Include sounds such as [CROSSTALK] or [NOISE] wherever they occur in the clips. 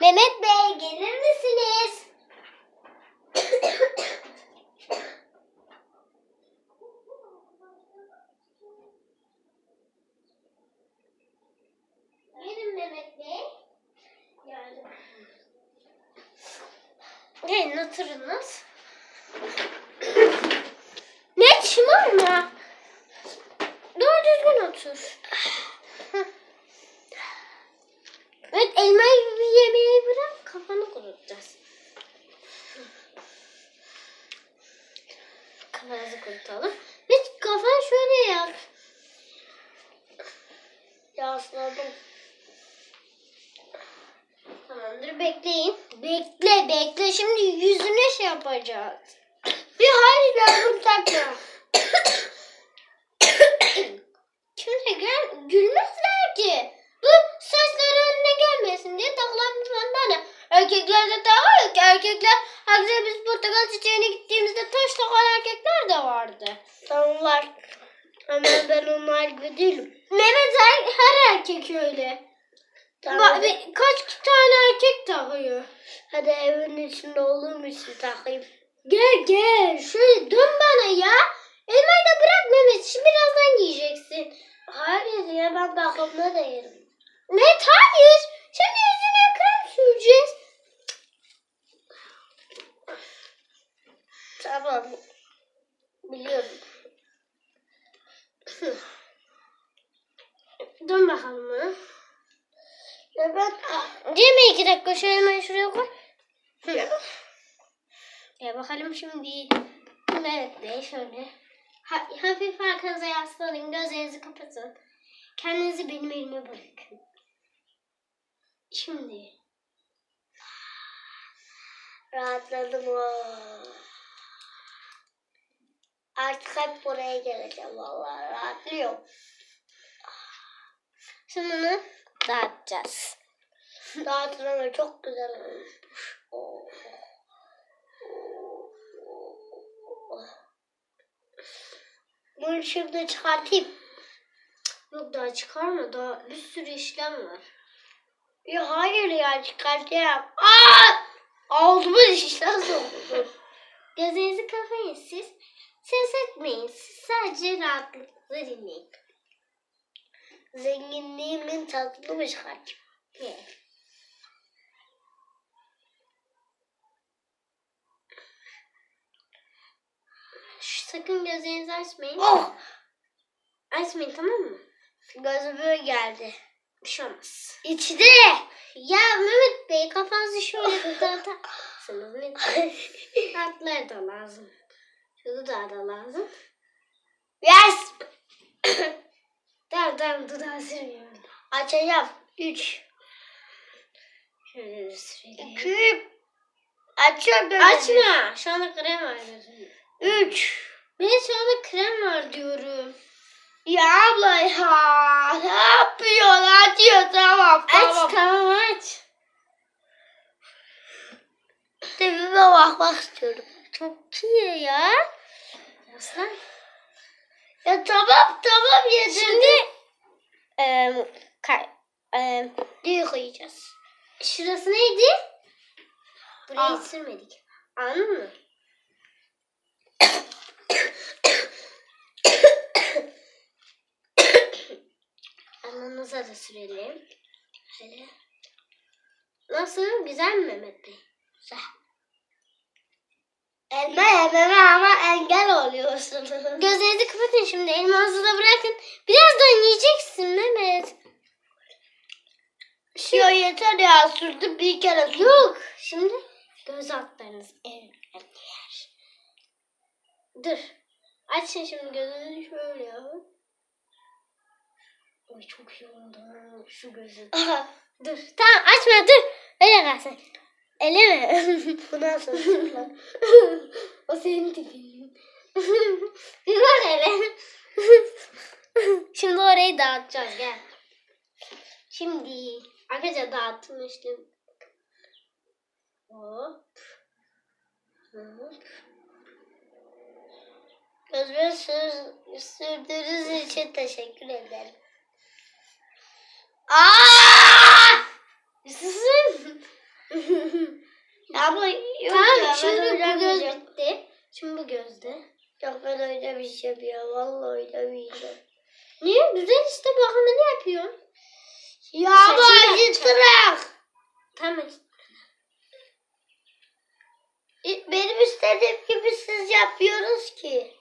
Mehmet Bey gelir misiniz? Gelin Mehmet oturunuz. ne şımarma. Doğru düzgün otur. Heh. Evet elmayı yemeği bırak kafanı kurutacağız. Kafanızı kurutalım. Hiç kafan şöyle yap. Yasladım. Tamamdır bekleyin. Bekle bekle şimdi yüzüne şey yapacağız. Bir hayır yardım takma. Kimse gel gülmezler ki. Bu saçları önüne gelmesin diye takılan bir bandana. Erkekler de takıyor ki erkekler Hakikaten biz portakal çiçeğine gittiğimizde taş takan erkekler de vardı. Tamamlar. Ama ben onlar gibi değilim. Mehmet her, her erkek öyle. Ba- bir- kaç tane erkek takıyor. Hadi evin içinde olduğum için takayım. Gel gel. Şöyle dön bana ya. Elmayı da bırak Mehmet. Şimdi birazdan giyeceksin. Hayır ya ben bakımda da yerim. Ne? Hayır. Şimdi yüzüne krem süreceğiz. Tamam. Biliyorum. Dön bakalım. Ya ben... Değil mi iki dakika şöyle hemen şuraya koy. Ya bakalım şimdi. Evet de şöyle. Ha, hafif arkanıza yaslanın. Gözlerinizi kapatın. Kendinizi benim elime bırakın. Şimdi. Rahatladım o. Artık hep buraya geleceğim vallahi rahatlıyorum. Şimdi bunu dağıtacağız. [LAUGHS] Dağıtın ama çok güzel olmuş. Oh. Bunu şimdi çıkartayım. Yok daha çıkarma daha bir sürü işlem var. Ya hayır ya çıkartacağım. Aa! Ağzıma işlem soktu. Gözlerinizi kapayın siz. Ses etmeyin. Siz sadece rahatlıkla dinleyin. Zenginliğimin çıkartayım? He. Şş, sakın gözlerinizi açmayın. Oh! Açmayın tamam mı? Gözüme geldi. Bir şey olmaz. İçine. Ya Mehmet Bey kafanızı şöyle dağıtarsınız. Ne? Altları [LAUGHS] da lazım. Şu dudağı da lazım. Yes. [COUGHS] Tamam tamam dudağı sürmüyorum. Açacağım. Üç. Şöyle. İki. Açıyorum. gözümü. Açma. Şu anda krem var gözümde. Üç. Ben şu anda krem var diyorum. Ya abla ya. Ne yapıyorsun? Açıyor tamam. Aç tamam aç. Tepime bakmak istiyorum. Çok iyi ya. Aslan. Ya tamam tamam yedirdim. Şimdi eee ka- eee, yıkayacağız. şurası neydi? Burayı Aa. sürmedik. Anladın mı? Alnınıza da sürelim. Şöyle. Nasıl? Güzel mi Mehmet Bey? Güzel. Elma yememe ama engel oluyorsun. [LAUGHS] Gözlerinizi kapatın şimdi. Elma ağzına bırakın. Birazdan yiyeceksin Mehmet. Şey yeter ya sürdüm bir kere sürdüm. Yok. Şimdi göz altlarınız en önemli yer. Dur. Açın şimdi gözünüzü şöyle yapın. Oy çok iyi oldu. Şu gözü. [LAUGHS] Dur. Tamam açma dur. Öyle kalsın. Eleme. [LAUGHS] Bu nasıl? [LAUGHS] o senin tipin. [LAUGHS] Bak hele. Şimdi orayı dağıtacağız gel. Şimdi arkadaşlar dağıttım işte. Hop. Hop. Gözüme sür, sürdüğünüz için teşekkür ederim. Aa! Şimdi bu göz bitti. Şimdi bu gözde. Yok ben oynamayacağım ya. Vallahi oynamayacağım. Niye? Güzel işte bakımını yapıyorum. Ya Saçını bu yapacağım. acıtırak. Tamam. Benim istediğim gibi siz yapıyoruz ki.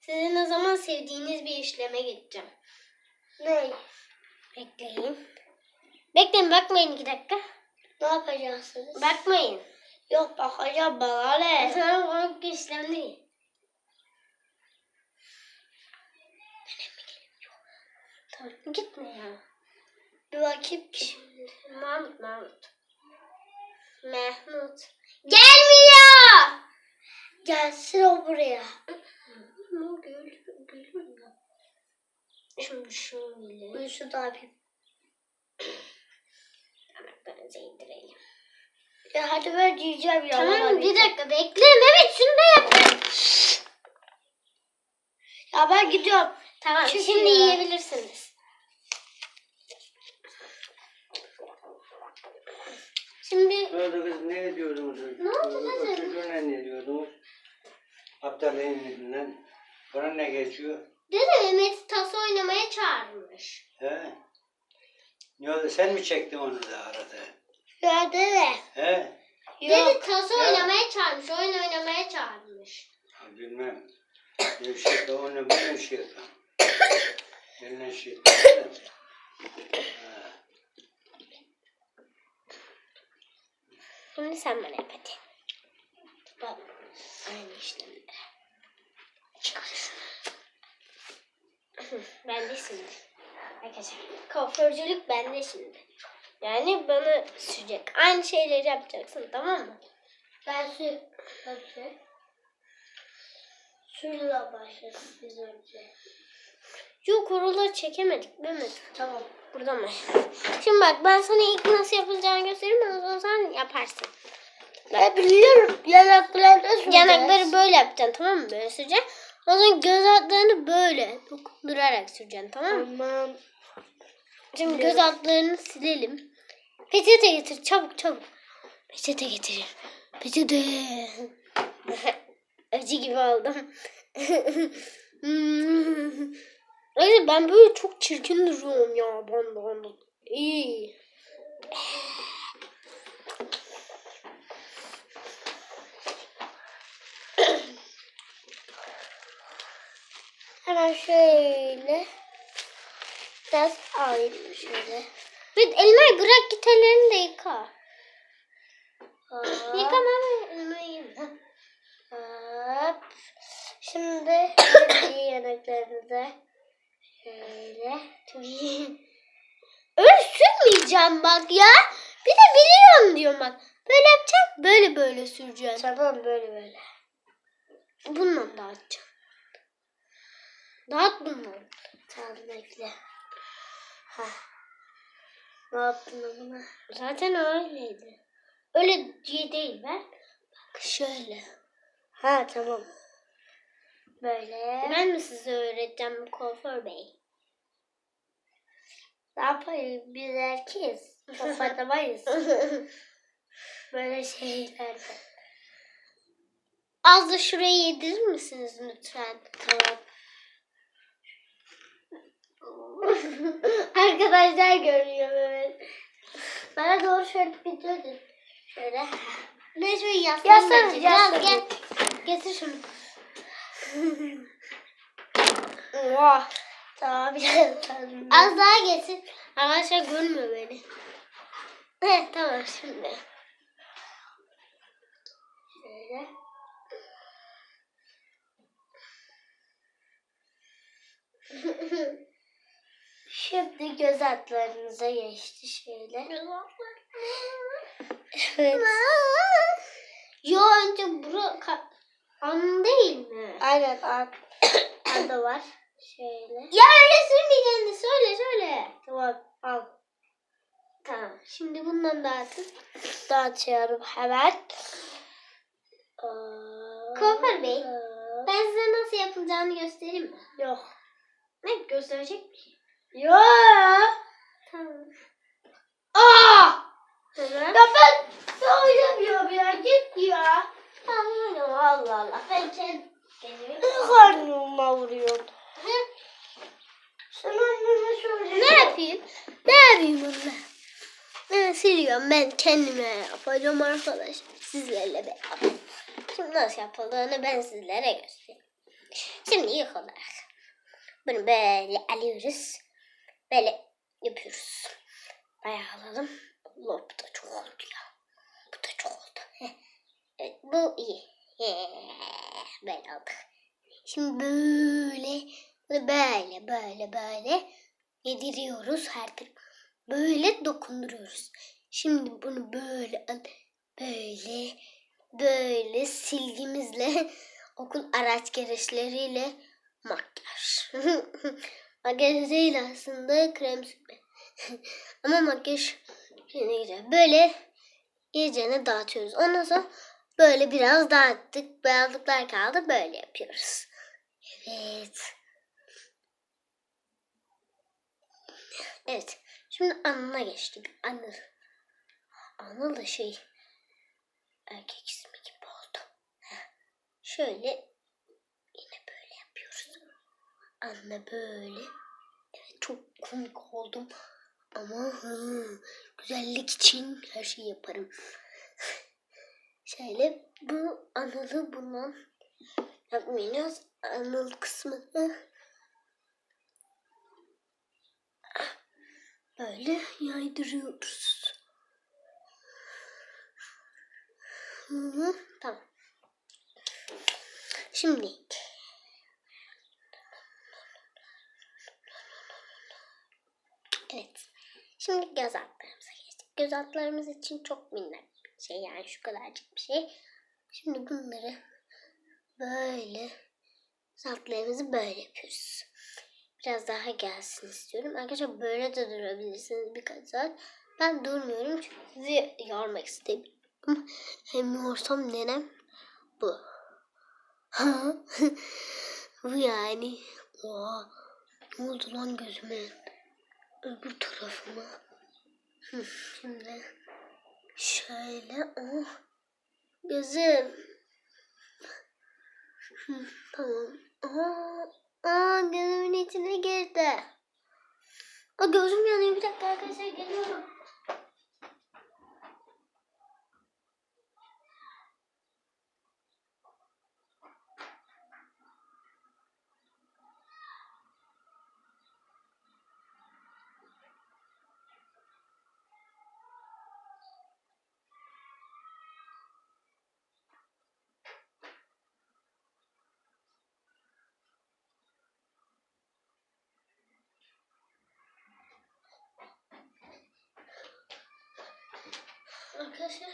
Sizin o zaman sevdiğiniz bir işleme gideceğim. Ne? Bekleyin. Bekleyin bakmayın iki dakika. Ne yapacaksınız? Bakmayın. Yok bakacağım bana ne? Sana işlem değil. Tamam gitme ya. Bir bakayım ki. Mahmut Mahmut. Mehmut. Gelmiyor. Gelsin o buraya. Ama gül, gülüm ya. Şimdi şöyle. Şunu da yapayım. Yanaklarınızı indirelim. Ya hadi ben yiyeceğim ya. Tamam bir dakika bekle Mehmet şunu da yap. Ya ben gidiyorum. Tamam Çünkü şimdi ya. yiyebilirsiniz. Şimdi Orada kız ne ediyordunuz? Ne oldu kızım? çocuğuna ne ediyordunuz? Abdallah'ın elinden. Bana ne geçiyor? dede Mehmet'i tas oynamaya çağırmış. He? Ne oldu? Sen mi çektin onu da arada? Dede. He? Yok. tas Ya. oynamaya çağırmış. Oyun oynamaya çağırmış. Bilmem. Ne şey de onu ben şey yapam. Eline şey. Ha. Şimdi sen bana yap hadi. Bak aynı işlemleri. Çıkar şunu. bende şimdi. Arkadaşlar kuaförcülük bende şimdi. Yani bana sürecek. Aynı şeyleri yapacaksın tamam mı? Ben sür. Ben sür. Sürle başlasın biz önce. Yok oraları çekemedik Mehmet. Tamam. Buradan mı? Şimdi bak ben sana ilk nasıl yapılacağını göstereyim. Ondan sonra sen yaparsın. Ben biliyorum. Yanaklarına süreceğiz. Yanakları böyle yapacaksın tamam mı? Böyle süreceksin. O zaman göz altlarını böyle dokundurarak süreceksin tamam mı? Tamam. Şimdi göz altlarını silelim. Peçete getir çabuk çabuk. Peçete getir. Peçete. [LAUGHS] Acı gibi oldum. Öyle [LAUGHS] ben böyle çok çirkin duruyorum ya bandan. İyi. [CLEARS THROAT] Hemen şöyle. Biraz alayım şöyle. Evet Elmer bırak git ellerini de yıka. Hop. Yıkama elmayı. Hop. Şimdi [COUGHS] bir yanaklarınıza şöyle. Öyle sürmeyeceğim bak ya. Bir de biliyorum diyorum bak. Böyle yapacağım. Böyle böyle süreceğim. Tamam böyle böyle. Bununla dağıtacağım. Dağıt bununla. Tamam bekle. Ha. Ne yaptın buna? Zaten öyleydi. Öyle diye değil ben. Bak şöyle. Ha tamam. Böyle. Ben mi size öğreteceğim kuaför bey? Ne yapayım? Biz erkeğiz. Çok anlamayız. [LAUGHS] Böyle şeylerde. Az da şurayı yedirir misiniz lütfen? Tamam. [LAUGHS] Arkadaşlar görüyor evet. Bana doğru şöyle bir dönün. Şöyle. Ne şöyle yaslan. Yaslan, yaslan. Gel. Getir şunu. [LAUGHS] Oha. Tamam tanrım. Az daha getir. Arkadaşlar görmüyor beni. Evet tamam şimdi. Şöyle. [LAUGHS] Şimdi göz altlarınıza geçti şöyle. Evet. Yo önce bura an değil mi? Aynen ar [COUGHS] arda var. Şöyle. Ya öyle sürmeyeceksin de söyle söyle. Tamam al. Tamam. Şimdi bundan dağıtın. Dağıtıyorum hemen. Kuaför bey. Ben size nasıl yapılacağını göstereyim mi? Yok. Ne gösterecek mi? Yo. Tamam. Aa! Tamam. Ya ben oynamıyorum ya git ya. Tamam Allah Allah. Sen sen benim karnıma vuruyorsun. Sen anneme söyle. Ne yapayım? Ne yapayım bununla? Ben siliyorum ben kendime yapacağım arkadaşlar sizlerle beraber. Şimdi nasıl yapıldığını ben sizlere göstereyim. Şimdi ilk olarak bunu böyle alıyoruz. Böyle yapıyoruz. Bayağı alalım. Allah bu da çok oldu ya. Bu da çok oldu. Heh. Evet bu iyi. Yeah. Böyle aldık. Şimdi böyle böyle böyle böyle yediriyoruz her tarafı. Böyle dokunduruyoruz. Şimdi bunu böyle böyle böyle silgimizle [LAUGHS] okul araç gereçleriyle makyaj. [LAUGHS] makyaj değil aslında krem sürme. [LAUGHS] Ama makyaj yine güzel. Böyle iyicene dağıtıyoruz. Ondan sonra böyle biraz dağıttık. Beyazlıklar kaldı. Böyle yapıyoruz. Evet. Evet. Şimdi Anıl'a geçtik. Anıl. Anıl da şey erkek ismi gibi oldu. Şöyle. Anne böyle. Evet çok komik oldum. Ama hı, güzellik için her şeyi yaparım. Şöyle bu Anıl'ı bundan yapmayacağız. Anıl kısmını böyle yaydırıyoruz. Hı, tamam. Şimdi evet. Şimdi göz altlarımıza geçtik. Göz altlarımız için çok minnak bir şey yani şu kadarcık bir şey. Şimdi bunları böyle altlarımızı böyle yapıyoruz. Biraz daha gelsin istiyorum. Arkadaşlar böyle de durabilirsiniz birkaç saat. Ben durmuyorum çünkü sizi yormak istemiyorum. Hem yorsam nenem bu. [LAUGHS] bu yani. Oha. Ne oldu lan gözüme? Öbür tarafıma. Hı, Şimdi şöyle. Oh. Gözüm. Tamam. Aa, aa, gözümün içine girdi. Aa, gözüm yanıyor. Bir dakika arkadaşlar geliyorum. Arkadaşlar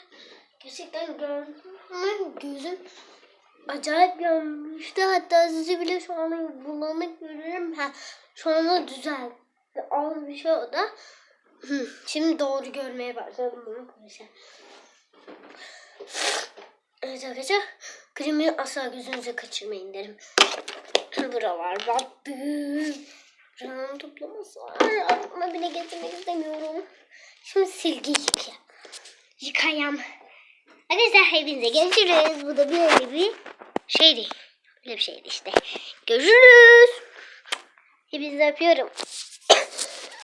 gerçekten gördüm ama gözüm acayip yanmıştı. Hatta sizi bile şu an bulanık görüyorum. Ha, şu anda düzeldi. Az bir şey o da. [CLEARS THROAT] Şimdi doğru görmeye başladım bunu arkadaşlar. Evet arkadaşlar. Kremi asla gözünüze kaçırmayın derim. [CLEARS THROAT] Buralar battı. Buranın toplaması var. Aklıma bile getirmek istemiyorum. Şimdi silgi yıkayalım. Yıkayam. Arkadaşlar hepinize görüşürüz. Bu da böyle bir şeydi. Böyle bir şeydi işte. Görüşürüz. Hepinizi öpüyorum.